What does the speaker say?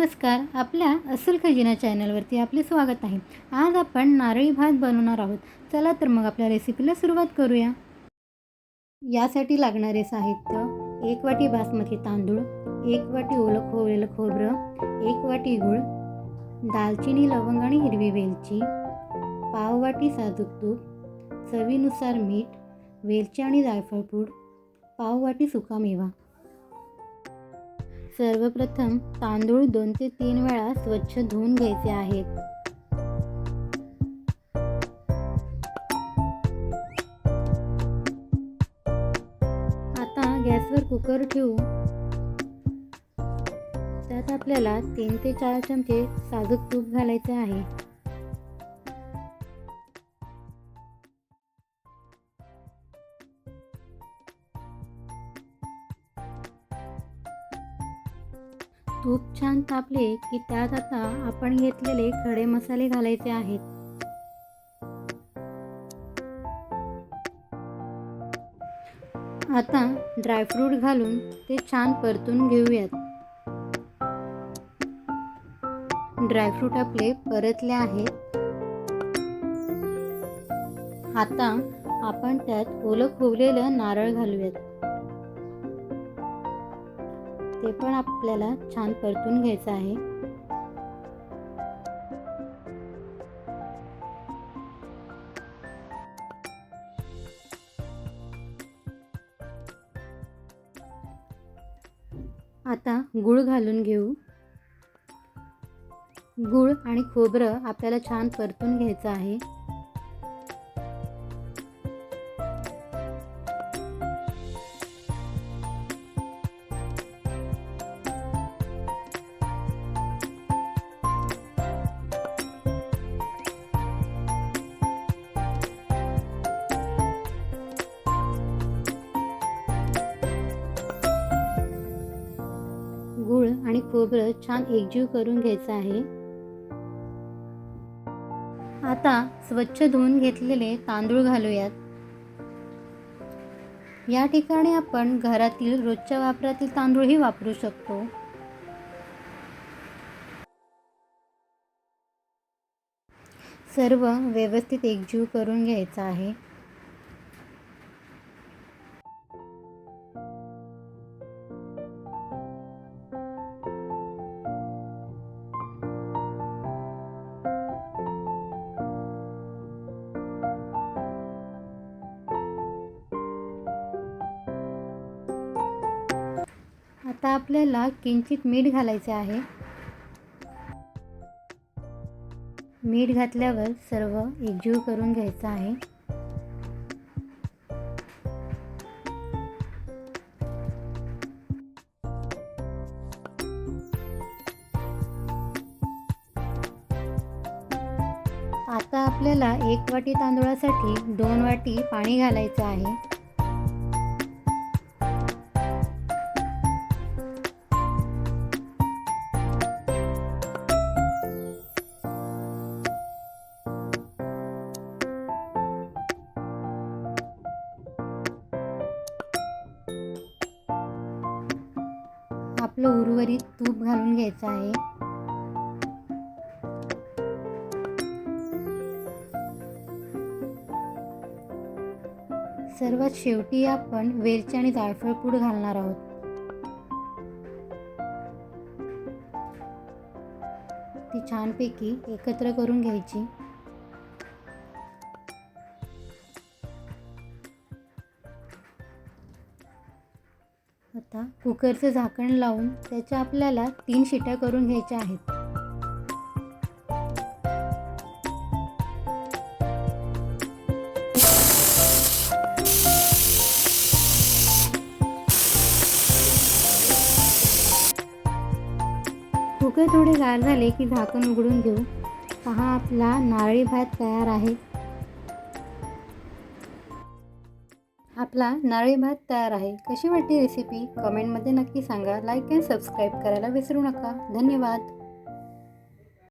नमस्कार आपल्या अस्सल खजिना चॅनलवरती आपले स्वागत आहे. आज आपण नारळी भात बनवणार आहोत. चला तर मग आपल्या रेसिपीला सुरुवात करूया. यासाठी लागणारे साहित्य एक वाटी बासमती तांदूळ एक वाटी ओलं खोवलेलं खोबरं एक वाटी गूळ दालचिनी लवंग आणि हिरवी वेलची पाव वाटी साजूक तूप चवीनुसार मीठ वेलची आणि जायफळ पूड पाव वाटी सुकामेवा सर्वप्रथम तांदूळ दोन ते तीन वेळा स्वच्छ धुवून घ्यायचे आहेत. आता गॅसवर कुकर ठेवू. त्यात आपल्याला तीन ते चार चमचे साजूक तूप घालायचे आहे. तूप छान तापले की त्यात आता आपण घेतलेले खडे मसाले घालायचे आहेत. आता ड्रायफ्रूट घालून ते छान परतून घेऊयात. ड्रायफ्रूट आपले परतले आहेत. आता आपण त्यात ओलं खोवलेलं नारळ घालूयात. ते पण आपल्याला छान परतून घ्यायचं आहे. आता गूळ घालून घेऊ. गूळ आणि खोबरं आपल्याला छान परतून घ्यायचं आहे. खोबरं छान एकजीव करून घ्यायचं आहे. आता स्वच्छ धुवून घेतलेले तांदूळ घालूयात. या ठिकाणी आपण घरातील रोजच्या वापरातील तांदूळही वापरू शकतो. सर्व व्यवस्थित एकजीव करून घ्यायचं आहे. आता आपल्याला किंचित मीठ घालायचे आहे. मीठ घातल्यावर सर्व एकजीव करून घ्यायचं आहे. आता आपल्याला एक वाटी तांदूळासाठी दोन वाटी पाणी घालायचं आहे. आपलं उर्वरित तूप घालून घ्यायचं आहे. सर्वात शेवटी आपण वेलची आणि जायफळ पूड घालणार आहोत. ती छानपैकी एकत्र करून घ्यायची. आता कुकरचं झाकण लावून त्याच्या आपल्याला तीन शिट्या करून घ्यायच्या आहेत. कुकर थोडे गार झाले की झाकण उघडून घेऊ. पहा आपला नारळी भात तयार आहे. आपला नारळी भात तयार आहे. कशी वाटली रेसिपी कमेंटमध्ये नक्की सांगा. लाईक अँड सबस्क्राईब करायला विसरू नका. धन्यवाद.